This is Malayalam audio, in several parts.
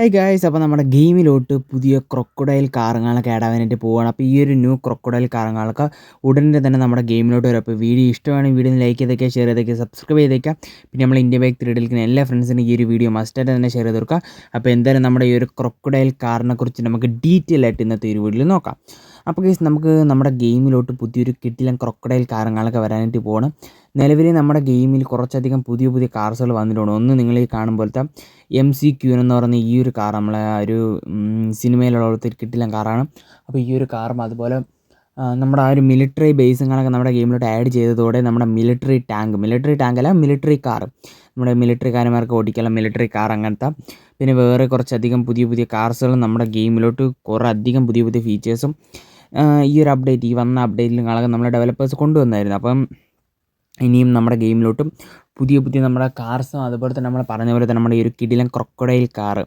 ഹായ് ഗായ്സ് അപ്പോൾ നമ്മുടെ ഗെയിമിലോട്ട് പുതിയ ക്രൊക്കഡൈൽ കാറുകളൊക്കെ ആഡ് ആവാനായിട്ട് പോവുകയാണ് അപ്പോൾ ഈ ഒരു ന്യൂ ക്രൊക്കഡൈൽ കാറുകളൊക്കെ ഉടനെ തന്നെ നമ്മുടെ ഗെയിമിലോട്ട് വരും. അപ്പോൾ വീഡിയോ ഇഷ്ടമാണ് വീഡിയോ ലൈക്ക് ചെയ്തേക്കുക ഷെയർ ചെയ്തേക്കുക സബ്സ്ക്രൈബ് ചെയ്തേക്കുക. പിന്നെ നമ്മൾ ഇന്ത്യ ബൈക്ക് ത്രീ ഡിൽക്കുന്ന എല്ലാ ഫ്രണ്ട്സിനും ഈ ഒരു വീഡിയോ മസ്റ്റായിട്ട് തന്നെ ഷെയർ ചെയ്ത് കൊടുക്കുക. അപ്പോൾ എന്തായാലും നമ്മുടെ ഈ ഒരു ക്രൊക്കഡൈൽ കാറിനെ കുറിച്ച് നമുക്ക് ഡീറ്റെയിൽ ആയിട്ട് ഇന്നത്തെ ഒരു വീഡിയോയിൽ നോക്കാം. അപ്പോൾ ഗൈസ് നമുക്ക് നമ്മുടെ ഗെയിമിലോട്ട് പുതിയൊരു കിട്ടിലും ക്രൊക്കഡൈൽ കാരങ്ങളൊക്കെ വരാനായിട്ട് പോകണം നിലവിൽ നമ്മുടെ ഗെയിമിൽ കുറച്ചധികം പുതിയ പുതിയ കാർസുകൾ വന്നിട്ടുണ്ട്. ഒന്ന് നിങ്ങൾ ഈ കാണുമ്പോഴത്തെ എം സി ക്യൂ എന്ന് പറയുന്ന ഈ ഒരു കാർ നമ്മളെ ഒരു സിനിമയിലുള്ള കിട്ടിലും കാറാണ് അപ്പോൾ ഈ ഒരു കാറും അതുപോലെ നമ്മുടെ ആ ഒരു മിലിറ്ററി ബേസുകളൊക്കെ നമ്മുടെ ഗെയിമിലോട്ട് ആഡ് ചെയ്തതോടെ നമ്മുടെ മിലിറ്ററി ടാങ്ക് മിലിറ്ററി ടാങ്ക് അല്ല മിലിറ്ററി കാർ നമ്മുടെ മിലിറ്ററി കാരന്മാർക്ക് ഓടിക്കാനുള്ള മിലിറ്ററി കാർ അങ്ങനത്തെ. പിന്നെ വേറെ കുറച്ചധികം പുതിയ പുതിയ കാർസുകളും നമ്മുടെ ഗെയിമിലോട്ട് കുറേ അധികം പുതിയ പുതിയ ഫീച്ചേഴ്സും ഈ ഒരു അപ്ഡേറ്റ് ഈ വന്ന അപ്ഡേറ്റിൽ കാണാൻ നമ്മുടെ ഡെവലപ്പേഴ്സ് കൊണ്ടുവന്നായിരുന്നു. അപ്പം ഇനിയും നമ്മുടെ ഗെയിമിലോട്ടും പുതിയ പുതിയ നമ്മുടെ കാർസും അതുപോലെ തന്നെ നമ്മൾ പറഞ്ഞ പോലെ തന്നെ നമ്മുടെ ഈ ഒരു കിടിലൻ ക്രൊക്കഡൈൽ കാർ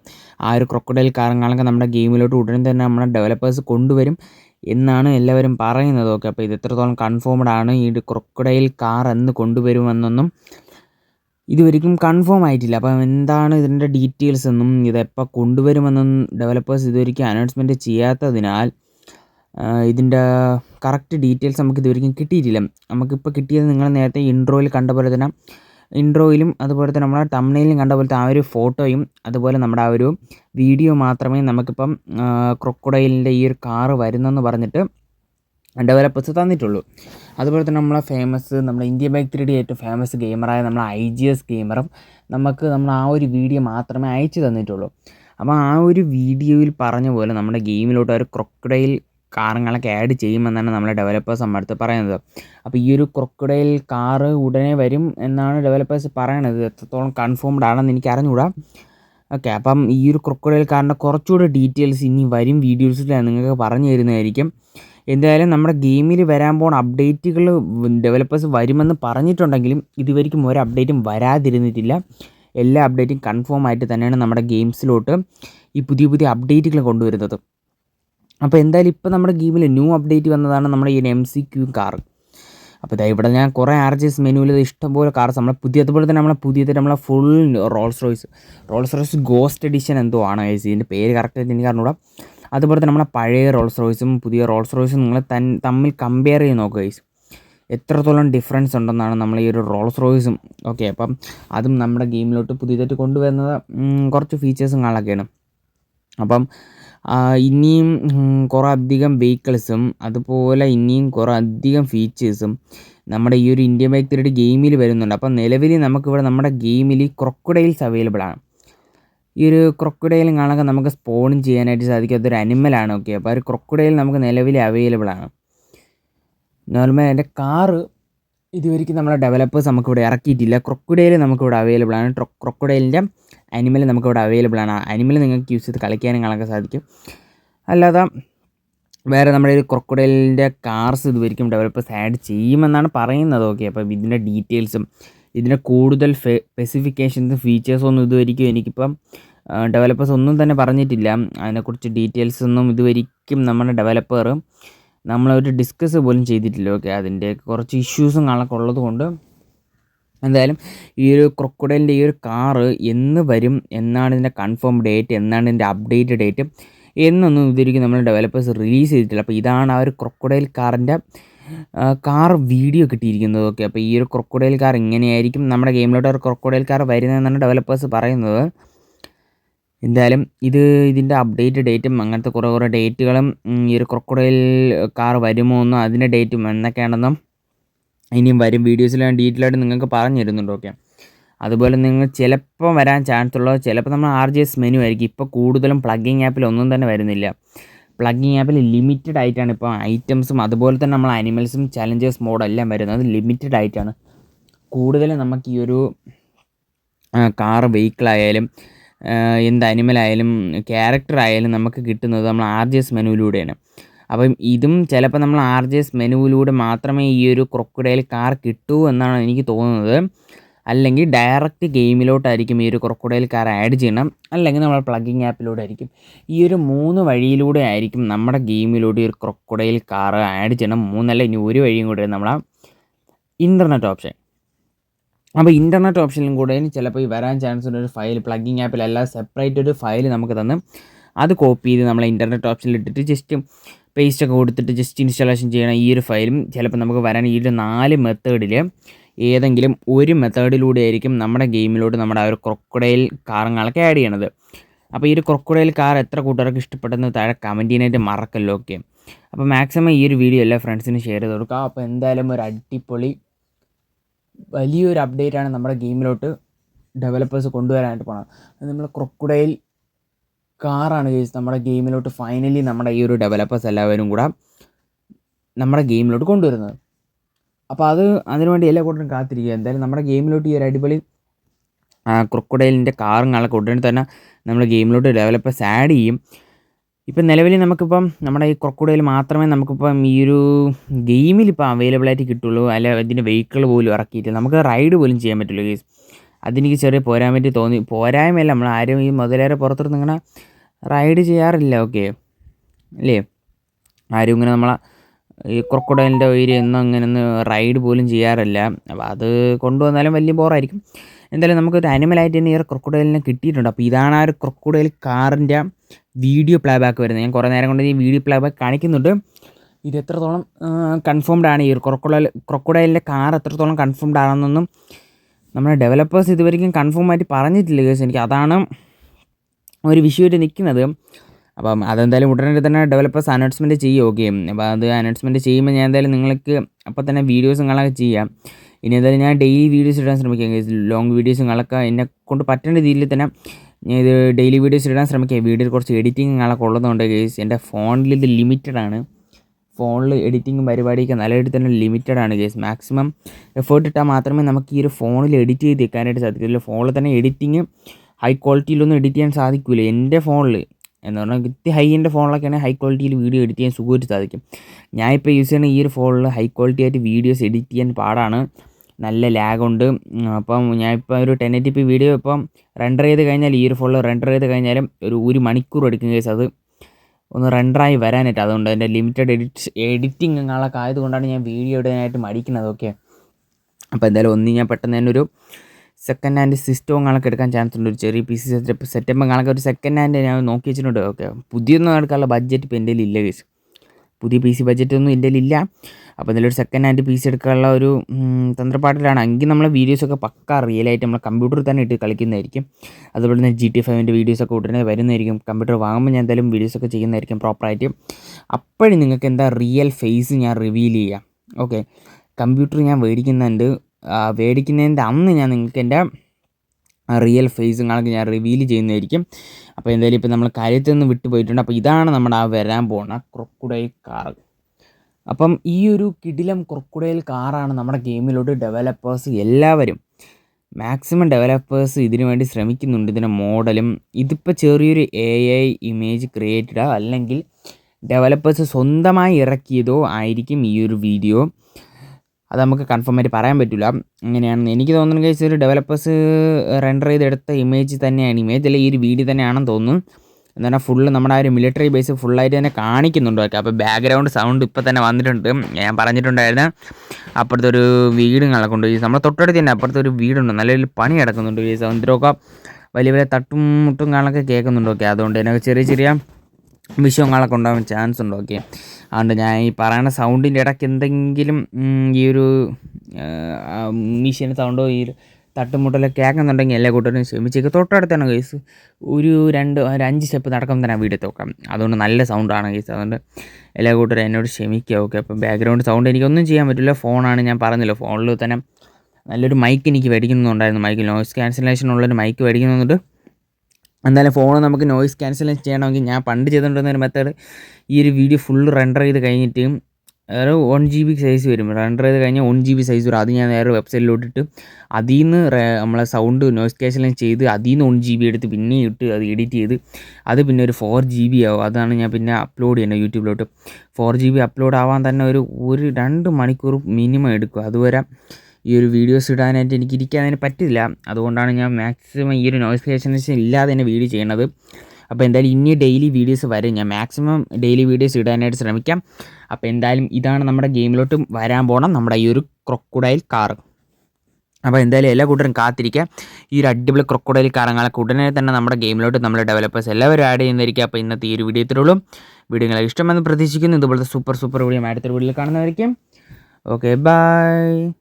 ആ ഒരു ക്രൊക്കഡൈൽ കാറുകളൊക്കെ നമ്മുടെ ഗെയിമിലോട്ട് ഉടനെ തന്നെ നമ്മുടെ ഡെവലപ്പേഴ്സ് കൊണ്ടുവരും എന്നാണ് എല്ലാവരും പറയുന്നത് ഓക്കെ അപ്പോൾ ഇത് എത്രത്തോളം കൺഫേംഡ് ആണ് ഈ ക്രൊക്കഡൈൽ കാർ എന്ന് കൊണ്ടുവരുമെന്നൊന്നും ഇതുവരെയും കൺഫേം ആയിട്ടില്ല. അപ്പം എന്താണ് ഇതിന്റെ ഡീറ്റെയിൽസ് എന്നും ഇതെപ്പോൾ കൊണ്ടുവരുമെന്നും ഡെവലപ്പേഴ്സ് ഇതുവരിക്കും അനൗൺസ്മെന്റ് ചെയ്യാത്തതിനാൽ ഇതിന്റെ കറക്റ്റ് ഡീറ്റെയിൽസ് നമുക്ക് ഇതുവരെയ്ക്കും കിട്ടിയിട്ടില്ല. നമുക്കിപ്പോൾ കിട്ടിയത് നിങ്ങൾ നേരത്തെ ഇൻട്രോയിൽ കണ്ട പോലെ തന്നെ ഇൻട്രോയിലും അതുപോലെ തന്നെ നമ്മുടെ തമ്മിലും കണ്ട പോലത്തെ ആ ഒരു ഫോട്ടോയും അതുപോലെ നമ്മുടെ ആ ഒരു വീഡിയോ മാത്രമേ നമുക്കിപ്പം ക്രൊക്കഡൈലിന്റെ ഈ ഒരു കാറ് വരുന്നെന്ന് പറഞ്ഞിട്ട് ഡെവലപ്പേഴ്സ് തന്നിട്ടുള്ളൂ. അതുപോലെ തന്നെ നമ്മളെ ഫേമസ് നമ്മുടെ ഇന്ത്യ ബൈക്ക് ത്രീ ഡി ഏറ്റവും ഫേമസ് ഗെയിമറായ നമ്മളെ ഐ ജി എസ് ഗെയിമറും നമുക്ക് നമ്മൾ ആ ഒരു വീഡിയോ മാത്രമേ അയച്ചു തന്നിട്ടുള്ളൂ. അപ്പോൾ ആ ഒരു വീഡിയോയിൽ പറഞ്ഞ പോലെ നമ്മുടെ ഗെയിമിലോട്ട് ഒരു ക്രൊക്കഡൈൽ കാറുകളൊക്കെ ആഡ് ചെയ്യുമെന്നാണ് നമ്മളെ ഡെവലപ്പേഴ്സ് നമ്മുടെ അടുത്ത് പറയുന്നത്. അപ്പോൾ ഈ ഒരു ക്രൊക്കഡൈൽ കാറ് ഉടനെ വരും എന്നാണ് ഡെവലപ്പേഴ്സ് പറയണത്. എത്രത്തോളം കൺഫേംഡ് ആണെന്ന് എനിക്ക് അറിഞ്ഞുകൂടാ ഓക്കെ അപ്പം ഈ ഒരു ക്രൊക്കഡൈൽ കാറിന്റെ കുറച്ചുകൂടെ ഡീറ്റെയിൽസ് ഇനി വരും വീഡിയോസിൽ നിങ്ങൾക്ക് പറഞ്ഞു തരുന്നതായിരിക്കും. എന്തായാലും നമ്മുടെ ഗെയിമിൽ വരാൻ പോകുന്ന അപ്ഡേറ്റുകൾ ഡെവലപ്പേഴ്സ് വരുമെന്ന് പറഞ്ഞിട്ടുണ്ടെങ്കിലും ഇതുവരിക്കും ഒരു അപ്ഡേറ്റും വരാതിരുന്നിട്ടില്ല. എല്ലാ അപ്ഡേറ്റും കൺഫേം ആയിട്ട് തന്നെയാണ് നമ്മുടെ ഗെയിംസിലോട്ട് ഈ പുതിയ പുതിയ അപ്ഡേറ്റുകൾ കൊണ്ടുവരുന്നത്. അപ്പോൾ എന്തായാലും ഇപ്പോൾ നമ്മുടെ ഗെയിമിൽ ന്യൂ അപ്ഡേറ്റ് വന്നതാണ് നമ്മുടെ ഈ എം സി ക്യൂ കാർ. അപ്പോൾ ഇതാ ഇവിടെ ഞാൻ കുറേ ആർ ജി എസ് മെനുവിൽ ഇഷ്ടംപോലെ കാർസ് നമ്മളെ പുതിയ അതുപോലെ തന്നെ നമ്മളെ പുതിയത് നമ്മളെ full Rolls Royce Rolls Royce ghost edition എന്തോ ആണ് ഐസ് ഇതിന്റെ പേര് കറക്റ്റായിട്ട് എനിക്ക് അറിഞ്ഞൂടാ. അതുപോലെ തന്നെ നമ്മളെ പഴയ റോൾസ് റോയ്സും പുതിയ റോൾസ് റോയ്സും നിങ്ങൾ തൻ തമ്മിൽ കമ്പയർ ചെയ്ത് നോക്കുക ഐസ് എത്രത്തോളം ഡിഫറൻസ് ഉണ്ടെന്നാണ് നമ്മൾ ഈ ഒരു റോൾസ് റോയ്സും ഓക്കെ അപ്പം അതും നമ്മുടെ ഗെയിമിലോട്ട് പുതിയതായിട്ട് കൊണ്ടുവരുന്നത് കുറച്ച് ഫീച്ചേഴ്സും കാണാനൊക്കെയാണ് അപ്പം ഇനിയും കുറേ അധികം വെഹിക്കിൾസും അതുപോലെ ഇനിയും കുറേ അധികം ഫീച്ചേഴ്സും നമ്മുടെ ഈ ഒരു ഇന്ത്യൻ ബൈക്ക് ത്രീ ഗെയിമിൽ വരുന്നുണ്ട്. അപ്പം നിലവിൽ നമുക്കിവിടെ നമ്മുടെ ഗെയിമിൽ ക്രൊക്കഡൈൽസ് അവൈലബിൾ ആണ്. ഈ ഒരു ക്രൊക്കഡൈൽ കാണാൻ നമുക്ക് സ്പോണും ചെയ്യാനായിട്ട് സാധിക്കും അതൊരു അനിമലാണ് ഓക്കെ അപ്പോൾ ഒരു ക്രൊക്കഡൈൽ നമുക്ക് നിലവിൽ അവൈലബിൾ ആണ്. നോർമൽ എന്റെ കാറ് ഇതുവരെയ്ക്കും നമ്മളെ ഡെവലപ്പേഴ്സ് നമുക്കിവിടെ ഇറക്കിയിട്ടില്ല. ക്രൊക്കഡൈൽ നമുക്കിവിടെ അവൈലബിൾ ആണ്. ക്രൊക്കുഡേലിന്റെ അനിമൽ നമുക്കിവിടെ അവൈലബിൾ ആണ്. അനിമൽ നിങ്ങൾക്ക് യൂസ് ചെയ്ത് കളിക്കാനും കാണാൻ സാധിക്കും. അല്ലാതെ വേറെ നമ്മുടെ ഒരു ക്രൊക്കുഡേലിന്റെ കാർസ് ഇതുവരെയ്ക്കും ഡെവലപ്പേഴ്സ് ആഡ് ചെയ്യുമെന്നാണ് പറയുന്നത്. ഓക്കെ അപ്പോൾ ഇതിന്റെ ഡീറ്റെയിൽസും ഇതിന്റെ കൂടുതൽ സ്പെസിഫിക്കേഷൻസും ഫീച്ചേഴ്സും ഒന്നും ഇതുവരെയ്ക്കും എനിക്കിപ്പം ഡെവലപ്പേഴ്സ് ഒന്നും തന്നെ പറഞ്ഞിട്ടില്ല. അതിനെക്കുറിച്ച് ഡീറ്റെയിൽസ് ഒന്നും ഇതുവരെയ്ക്കും നമ്മുടെ ഡെവലപ്പർ നമ്മളൊരു ഡിസ്കസ് പോലും ചെയ്തിട്ടില്ല. ഓക്കെ അതിന്റെ കുറച്ച് ഇഷ്യൂസും കാണൊക്കെ ഉള്ളത് കൊണ്ട് എന്തായാലും ഈ ഒരു ക്രൊക്കഡൈലിന്റെ ഈ ഒരു കാറ് എന്ന് വരും എന്നാണ് ഇതിന്റെ കൺഫേം ഡേറ്റ് എന്നാണ് ഇതിന്റെ അപ്ഡേറ്റ് ഡേറ്റ് എന്നൊന്നും ഇതിരിക്കും നമ്മൾ ഡെവലപ്പേഴ്സ് റിലീസ് ചെയ്തിട്ടില്ല. അപ്പോൾ ഇതാണ് ആ ഒരു ക്രൊക്കഡൈൽ കാറിന്റെ കാർ വീഡിയോ കിട്ടിയിരിക്കുന്നത്. ഓക്കെ അപ്പോൾ ഈ ഒരു ക്രൊക്കഡൈൽ കാർ ഇങ്ങനെയായിരിക്കും. നമ്മുടെ ഗെയിമിലോട്ട് ഒരു ക്രൊക്കഡൈൽ കാർ വരുന്നതെന്നാണ് ഡെവലപ്പേഴ്സ് പറയുന്നത്. എന്തായാലും ഇത് ഇതിന്റെ അപ്ഡേറ്റ് ഡേറ്റും അങ്ങനത്തെ കുറേ കുറേ ഡേറ്റുകളും ഈ ഒരു ക്രൊക്കഡൈൽ കാർ വരുമോ എന്നും അതിന്റെ ഡേറ്റും എന്നൊക്കെയാണെന്നും ഇനിയും വരും. വീഡിയോസിൽ ഞാൻ ഡീറ്റെയിൽ നിങ്ങൾക്ക് പറഞ്ഞു തരുന്നുണ്ട് ഓക്കെ അതുപോലെ നിങ്ങൾ ചിലപ്പോൾ വരാൻ ചാൻസ് ഉള്ളത് ചിലപ്പോൾ നമ്മൾ ആർ ജി എസ് മെനു ആയിരിക്കും. ഇപ്പോൾ കൂടുതലും പ്ലഗ്ഗിങ് ആപ്പിൽ ഒന്നും തന്നെ വരുന്നില്ല. പ്ലഗ്ഗിങ് ആപ്പിൽ ലിമിറ്റഡ് ആയിട്ടാണ് ഇപ്പോൾ ഐറ്റംസും അതുപോലെ തന്നെ നമ്മൾ അനിമൽസും ചലഞ്ചേഴ്സ് മോഡെല്ലാം വരുന്നത്. ലിമിറ്റഡ് ആയിട്ടാണ്. കൂടുതലും നമുക്ക് ഈ ഒരു കാർ വെഹിക്കിളായാലും എന്ത് അനിമലായാലും ക്യാരക്ടർ ആയാലും നമുക്ക് കിട്ടുന്നത് നമ്മൾ ആർ ജി എസ് മെനുവിലൂടെയാണ്. അപ്പം ഇതും ചിലപ്പോൾ നമ്മൾ ആർ ജി എസ് മെനുവിലൂടെ മാത്രമേ ഈ ഒരു ക്രൊക്കഡൈൽ കാർ കിട്ടൂ എന്നാണ് എനിക്ക് തോന്നുന്നത്. അല്ലെങ്കിൽ ഡയറക്റ്റ് ഗെയിമിലോട്ടായിരിക്കും ഈ ഒരു ക്രൊക്കഡൈൽ കാർ ആഡ് ചെയ്യണം. അല്ലെങ്കിൽ നമ്മൾ പ്ലഗിങ് ആപ്പിലൂടെ ആയിരിക്കും ഈ ഒരു മൂന്ന് വഴിയിലൂടെ ആയിരിക്കും നമ്മുടെ ഗെയിമിലൂടെ ഒരു ക്രൊക്കഡൈൽ കാർ ആഡ് ചെയ്യണം. മൂന്നല്ല ഇനി ഒരു വഴിയും കൂടെ നമ്മളാ ഇന്റർനെറ്റ് ഓപ്ഷൻ അപ്പോൾ ഇന്റർനെറ്റ് ഓപ്ഷനിലും കൂടെ ചിലപ്പോൾ ഈ വരാൻ ചാൻസ് ഉണ്ട്. ഒരു ഫയൽ പ്ലഗിങ് അല്ല സെപ്പറേറ്റ് ഒരു ഫയൽ നമുക്ക് തന്ന് അത് കോപ്പി ചെയ്ത് നമ്മളെ ഇന്റർനെറ്റ് ഓപ്ഷനിൽ ഇട്ടിട്ട് ജസ്റ്റ് പേസ്റ്റ് ഒക്കെ കൊടുത്തിട്ട് ജസ്റ്റ് ഇൻസ്റ്റാളേഷൻ ചെയ്യണം ഈ ഒരു ഫയലും ചിലപ്പോൾ നമുക്ക് വരാൻ ഈ ഒരു നാല് മെത്തേഡിൽ ഏതെങ്കിലും ഒരു മെത്തേഡിലൂടെ ആയിരിക്കും നമ്മുടെ ഗെയിമിലോട്ട് നമ്മുടെ ആ ഒരു ക്രൊക്കഡൈൽ കാറങ്ങളൊക്കെ ആഡ് ചെയ്യണത്. അപ്പോൾ ഈ ഒരു ക്രൊക്കഡൈൽ കാർ എത്ര കൂട്ടുകാർക്ക് ഇഷ്ടപ്പെട്ടെന്ന് താഴെ കമന്റ് ചെയ്യാനായിട്ട് മറക്കല്ലോ ഓക്കെ അപ്പോൾ മാക്സിമം ഈ ഒരു വീഡിയോ എല്ലാ ഫ്രണ്ട്സിനും ഷെയർ ചെയ്ത് കൊടുക്കുക അപ്പോൾ എന്തായാലും ഒരു അടിപൊളി വലിയൊരു അപ്ഡേറ്റ് ആണ് നമ്മുടെ ഗെയിമിലോട്ട് ഡെവലപ്പേഴ്സ് കൊണ്ടുവരാനായിട്ട് പോകണം അത് നമ്മൾ ക്രൊക്കുഡൈൽ കാറാണ് കേസ് നമ്മുടെ ഗെയിമിലോട്ട് ഫൈനലി നമ്മുടെ ഈ ഒരു ഡെവലപ്പേഴ്സ് എല്ലാവരും കൂടെ നമ്മുടെ ഗെയിമിലോട്ട് കൊണ്ടുവരുന്നത്. അപ്പോൾ അത് അതിനുവേണ്ടി എല്ലാ കൂട്ടരും കാത്തിരിക്കുക. എന്തായാലും നമ്മുടെ ഗെയിമിലോട്ട് ഈ ഒരു അടിപൊളി കാറും കാറുകളൊക്കെ ഉടനെ തന്നെ നമ്മൾ ഗെയിമിലോട്ട് ഡെവലപ്പേഴ്സ് ആഡ് ചെയ്യും. ഇപ്പം നിലവിൽ നമുക്കിപ്പം നമ്മുടെ ഈ ക്രൊക്കഡൈൽ മാത്രമേ നമുക്കിപ്പം ഈ ഒരു ഗെയിമിൽ ഇപ്പോൾ അവൈലബിൾ ആയിട്ട് കിട്ടുള്ളൂ. അല്ല ഇതിന്റെ വെഹിക്കിൾ പോലും ഇറക്കിയിട്ട് നമുക്ക് റൈഡ് പോലും ചെയ്യാൻ പറ്റുള്ളൂ കേസ് അതെനിക്ക് ചെറിയ പോരാൻ പറ്റി തോന്നി. പോരായ്മയല്ല നമ്മൾ ആരും ഈ മുതലേറെ പുറത്തോട്ട് ഇങ്ങനെ റൈഡ് ചെയ്യാറില്ല. ഓക്കെ അല്ലേ? ആരും ഇങ്ങനെ നമ്മളെ ഈ കുറക്കുടലിന്റെ ഉയരം ഒന്നും അങ്ങനെ ഒന്ന് റൈഡ് പോലും ചെയ്യാറില്ല. അപ്പോൾ അത് കൊണ്ടുവന്നാലും വലിയ ബോറായിരിക്കും എന്തായാലും നമുക്കൊരു ആനിമലായിട്ട് തന്നെ ഈ ഒരു കിട്ടിയിട്ടുണ്ട്. അപ്പോൾ ഇതാണ് ആ ഒരു ക്രൊക്കഡൈൽ കാറിന്റെ വീഡിയോ പ്ലേ ബാക്ക് വരുന്നത്. ഞാൻ കുറേ നേരം കൊണ്ട് ഈ വീഡിയോ പ്ലേ ബാക്ക് കാണിക്കുന്നുണ്ട്. ഇത് എത്രത്തോളം കൺഫേംഡ് ആണ്. ഈ ഒരു ക്രൊക്കഡൈൽ കാർ എത്രത്തോളം കൺഫേംഡ് ആണെന്നൊന്നും നമ്മുടെ ഡെവലപ്പേഴ്സ് ഇതുവരെയും കൺഫേം ആയിട്ട് പറഞ്ഞിട്ടില്ല കേസ് എനിക്ക് അതാണ് ഒരു വിഷയമായിട്ട് നിൽക്കുന്നത്. അപ്പം അതെന്തായാലും ഉടനെ തന്നെ ഡെവലപ്പേഴ്സ് അനൗൺസ്മെന്റ് ചെയ്യും ഓക്കെ അപ്പോൾ അത് അനൗൺസ്മെന്റ് ചെയ്യുമ്പോൾ ഞാൻ എന്തായാലും നിങ്ങൾക്ക് അപ്പോൾ തന്നെ വീഡിയോസ് നിങ്ങളൊക്കെ ചെയ്യാം. ഇനി എന്തായാലും ഞാൻ ഡെയിലി വീഡിയോസ് ഇടാൻ ശ്രമിക്കാം ലോങ് വീഡിയോസ് നിങ്ങളൊക്കെ എന്നെ കൊണ്ട് പറ്റുന്ന രീതിയിൽ തന്നെ ഞാൻ ഇത് ഡെയിലി വീഡിയോസ് ഇടാൻ ശ്രമിക്കാം. വീഡിയോയിൽ കുറച്ച് എഡിറ്റിംഗ് നിങ്ങളൊക്കെ ഉള്ളതുകൊണ്ട് ഗേസ് എന്റെ ഫോണിൽ ഇത് ലിമിറ്റഡ് ആണ്. ഫോണിൽ എഡിറ്റിംഗ് പരിപാടിയൊക്കെ നല്ല രീതിയിൽ തന്നെ ലിമിറ്റഡ് ആണ് ഗേസ് മാക്സിമം എഫേർട്ട് ഇട്ടാൽ മാത്രമേ നമുക്ക് ഈ ഒരു ഫോണിൽ എഡിറ്റ് ചെയ്ത് വെക്കാനായിട്ട് സാധിക്കുള്ളൂ ഫോണിൽ തന്നെ എഡിറ്റിങ് ഹൈ ക്വാളിറ്റിയിലൊന്നും എഡിറ്റ് ചെയ്യാൻ സാധിക്കില്ല എന്റെ ഫോണിൽ എന്ന് പറഞ്ഞാൽ ഇത്തിരി ഹൈ എന്റെ ഫോണിലൊക്കെയാണ് ഹൈ ക്വാളിറ്റിയിൽ വീഡിയോ എഡിറ്റ് ചെയ്യാൻ സുഖമായിട്ട് സാധിക്കും. ഞാനിപ്പോൾ യൂസ് ചെയ്യുന്ന ഈ ഒരു ഫോണിൽ ഹൈ ക്വാളിറ്റി ആയിട്ട് വീഡിയോസ് എഡിറ്റ് ചെയ്യാൻ പാടാണ്. നല്ല ലാഗുണ്ട്. അപ്പം ഞാൻ ഇപ്പോൾ ഒരു ടെൻ എയ്റ്റി പി വീഡിയോ ഇപ്പം റെൻഡർ ചെയ്ത് കഴിഞ്ഞാൽ ഈ ഒരു ഫോണിൽ റെൻഡർ ചെയ്ത് കഴിഞ്ഞാലും ഒരു ഒരു മണിക്കൂർ എടുക്കും കേസ് അത്. ഒന്ന് റെൻഡറായി വരാനായിട്ട്. അതുകൊണ്ട് അതിന്റെ ലിമിറ്റഡ് എഡിറ്റ് എഡിറ്റിംഗ് അങ്ങനെയൊക്കെ ആയതുകൊണ്ടാണ് ഞാൻ വീഡിയോ ഇടാനായിട്ട് മടിക്കുന്നത്. ഓക്കെ അപ്പോൾ എന്തായാലും ഒന്ന് ഞാൻ പെട്ടെന്ന് തന്നെ ഒരു സെക്കൻഡ് ഹാൻഡ് സിസ്റ്റവും കണക്ക് എടുക്കാൻ ചാൻസ് ഉണ്ട്. ഒരു ചെറിയ പി സി സെറ്റപ്പ് സെറ്റപ്പ് കണക്ക് ഒരു സെക്കൻഡ് ഹാൻഡ് ഞാൻ നോക്കി വെച്ചിട്ടുണ്ട്. ഓക്കെ പുതിയൊന്നും എടുക്കാനുള്ള ബഡ്ജറ്റ് ഇപ്പോൾ എന്റെ ഇല്ല കേസ് പുതിയ പി സി ബഡ്ജറ്റ് ഒന്നും ഇല്ല അപ്പോൾ ഇതിലൊരു സെക്കൻഡ് ഹാൻഡ് പി സി എടുക്കാനുള്ള ഒരു തന്ത്രപ്പാട്ടിലാണ് എങ്കിൽ നമ്മളെ വീഡിയോസൊക്കെ പക്ക റിയലായിട്ട് നമ്മളെ കമ്പ്യൂട്ടറിൽ തന്നെ ഇട്ട് കളിക്കുന്നതായിരിക്കും. അതുപോലെ തന്നെ ജി ടി ഫൈവിന്റെ വീഡിയോസൊക്കെ ഉടനെ വരുന്നതായിരിക്കും. കമ്പ്യൂട്ടർ വാങ്ങുമ്പോൾ ഞാൻ എന്തായാലും വീഡിയോസൊക്കെ ചെയ്യുന്നതായിരിക്കും പ്രോപ്പറായിട്ട് അപ്പോഴും നിങ്ങൾക്ക് എന്താ റിയൽ ഫേസ് ഞാൻ റിവീൽ ചെയ്യാം. ഓക്കെ കമ്പ്യൂട്ടർ ഞാൻ മേടിക്കുന്നുണ്ട് മേടിക്കുന്നതിന്റെ അന്ന് ഞാൻ നിങ്ങൾക്ക് എന്റെ റിയൽ ഫേസും കണക്ക് ഞാൻ റിവീൽ ചെയ്യുന്നതായിരിക്കും. അപ്പോൾ എന്തായാലും ഇപ്പോൾ നമ്മൾ കാര്യത്തിൽ നിന്ന് വിട്ടു പോയിട്ടുണ്ട്. അപ്പോൾ ഇതാണ് നമ്മുടെ ആ വരാൻ പോകുന്ന ക്രൊക്കുഡൈൽ കാർ. അപ്പം ഈ ഒരു കിടിലം ക്രൊക്കുഡൈൽ കാറാണ് നമ്മുടെ ഗെയിമിലോട്ട് ഡെവലപ്പേഴ്സ് എല്ലാവരും മാക്സിമം ഡെവലപ്പേഴ്സ് ഇതിനു വേണ്ടി ശ്രമിക്കുന്നുണ്ട്. ഇതിന്റെ മോഡലും ഇതിപ്പോൾ ചെറിയൊരു എ ഐ ഇമേജ് ക്രിയേറ്റഡോ അല്ലെങ്കിൽ ഡെവലപ്പേഴ്സ് സ്വന്തമായി ഇറക്കിയതോ ആയിരിക്കും ഈ ഒരു വീഡിയോ. അത് നമുക്ക് കൺഫേം ആയിട്ട് പറയാൻ പറ്റില്ല അങ്ങനെയാണെന്ന് എനിക്ക് തോന്നുന്നത് കേസ് ഒരു ഡെവലപ്പേഴ്സ് റെൻഡർ ചെയ്തെടുത്ത ഇമേജ് തന്നെയാണ്. ഇമേജ് അല്ല ഈ ഒരു വീഡിയോ തന്നെയാണെന്ന് തോന്നുന്നു. എന്ന് പറഞ്ഞാൽ ഫുള്ള് നമ്മുടെ ആ ഒരു മിലിറ്ററി ബേസ് ഫുള്ളായിട്ട് തന്നെ കാണിക്കുന്നുണ്ട്. ഓക്കെ അപ്പോൾ ബാക്ക്ഗ്രൗണ്ട് സൗണ്ട് ഇപ്പോൾ തന്നെ വന്നിട്ടുണ്ട്. ഞാൻ പറഞ്ഞിട്ടുണ്ടായിരുന്നു. അപ്പുറത്തെ ഒരു വീടുകളൊക്കെ ഈ നമ്മുടെ തൊട്ടടുത്ത് തന്നെ അപ്പുറത്തെ ഒരു വീടുണ്ട്. നല്ല രീതിയിൽ പണി കിടക്കുന്നുണ്ട് ഈ സൗന്ദര്യമൊക്കെ വലിയ വലിയ തട്ടും മുട്ടും കാണൊക്കെ കേൾക്കുന്നുണ്ട്. ഓക്കെ അതുകൊണ്ട് തന്നെ ചെറിയ ചെറിയ വിഷയങ്ങളൊക്കെ ഉണ്ടാകാൻ ചാൻസ് ഉണ്ട്? ഓക്കെ അതുകൊണ്ട് ഞാൻ ഈ പറയുന്ന സൗണ്ടിന്റെ ഇടയ്ക്ക് എന്തെങ്കിലും ഈ ഒരു മിഷീൻ സൗണ്ടോ ഈ തട്ടുമുട്ടലൊക്കെ കേൾക്കുന്നുണ്ടെങ്കിൽ എല്ലാ കൂട്ടരും ക്ഷമിച്ചേക്ക്. തൊട്ടടുത്താണ് കേസ് ഒരു രണ്ട് ഒരു അഞ്ച് സ്റ്റെപ്പ് നടക്കുമ്പോൾ തന്നെ വീട് തോക്കാം അതുകൊണ്ട് നല്ല സൗണ്ടാണ് കേസ് അതുകൊണ്ട് എല്ലാ കൂട്ടരും എന്നോട് ക്ഷമിക്കുക ഓക്കെ അപ്പം ബാക്ക്ഗ്രൗണ്ട് സൗണ്ട് എനിക്കൊന്നും ചെയ്യാൻ പറ്റില്ല. ഫോണാണ് ഞാൻ പറഞ്ഞില്ല ഫോണിൽ തന്നെ നല്ലൊരു മൈക്ക് എനിക്ക് മേടിക്കുന്നുണ്ടായിരുന്നു. മൈക്ക് നോയ്സ് ക്യാൻസലേഷൻ ഉള്ളൊരു മൈക്ക് മേടിക്കുന്നുണ്ട്. എന്തായാലും ഫോൺ നമുക്ക് നോയിസ് ക്യാൻസൽ ചെയ്യണമെങ്കിൽ ഞാൻ പണ്ട് ചെയ്തുകൊണ്ടിരുന്ന ഒരു മെത്തേഡ് ഈ ഒരു വീഡിയോ ഫുൾ റെൻഡർ ചെയ്ത് കഴിഞ്ഞിട്ട് ഒരു വൺ ജി ബി സൈസ് വരും. റെൻഡർ ചെയ്ത് കഴിഞ്ഞാൽ വൺ ജി ബി സൈസ് വരും. അത് ഞാൻ നേരെ വെബ്സൈറ്റിലോട്ടിട്ട് അതിൽ നിന്ന് നമ്മളെ സൗണ്ട് നോയിസ് ക്യാൻസലേഷൻ ചെയ്ത് അതിൽ നിന്ന് വൺ ജി ബി എടുത്ത് പിന്നെ ഇട്ട് അത് എഡിറ്റ് ചെയ്ത് അത് പിന്നെ ഒരു ഫോർ ജി ബി ആവും. അതാണ് ഞാൻ പിന്നെ അപ്ലോഡ് ചെയ്യുന്നത് യൂട്യൂബിലോട്ട് ഫോർ ജി ബി അപ്ലോഡ് ആവാൻ തന്നെ ഒരു ഒരു രണ്ട് മണിക്കൂർ മിനിമം എടുക്കും. അതുവരെ ഈ ഒരു വീഡിയോസ് ഇടാനായിട്ട് എനിക്ക് ഇരിക്കാൻ അതിന് പറ്റില്ല. അതുകൊണ്ടാണ് ഞാൻ മാക്സിമം ഈ ഒരു നോയ്സ് ഇല്ലാതെ തന്നെ വീഡിയോ ചെയ്യണത്. അപ്പോൾ എന്തായാലും ഇനി ഡെയിലി വീഡിയോസ് വരും. ഞാൻ മാക്സിമം ഡെയിലി വീഡിയോസ് ഇടാനായിട്ട് ശ്രമിക്കാം. അപ്പോൾ എന്തായാലും ഇതാണ് നമ്മുടെ ഗെയിമിലോട്ട് വരാൻ പോകണം നമ്മുടെ ഈ ഒരു ക്രൊക്കുഡൈൽ കാർ അപ്പോൾ എന്തായാലും എല്ലാ കൂട്ടരും കാത്തിരിക്കുക. ഈ ഒരു അടിപൊളി ക്രൊക്കുടയിൽ കാറങ്ങളൊക്കെ ഉടനെ തന്നെ നമ്മുടെ ഗെയിമിലോട്ട് നമ്മുടെ ഡെവലപ്പേഴ്സ് എല്ലാവരും ആഡ് ചെയ്യുന്നതായിരിക്കും. അപ്പോൾ ഇന്നത്തെ ഈ ഒരു വീഡിയോ ഇത്രയുള്ളൂ വീഡിയോ ഇഷ്ടമെന്ന് പ്രതീക്ഷിക്കുന്നു. ഇതുപോലത്തെ സൂപ്പർ സൂപ്പർ വീഡിയോ അടുത്തൊരു വീഡിയോയിൽ കാണുന്നതായിരിക്കും ഓക്കെ ബൈ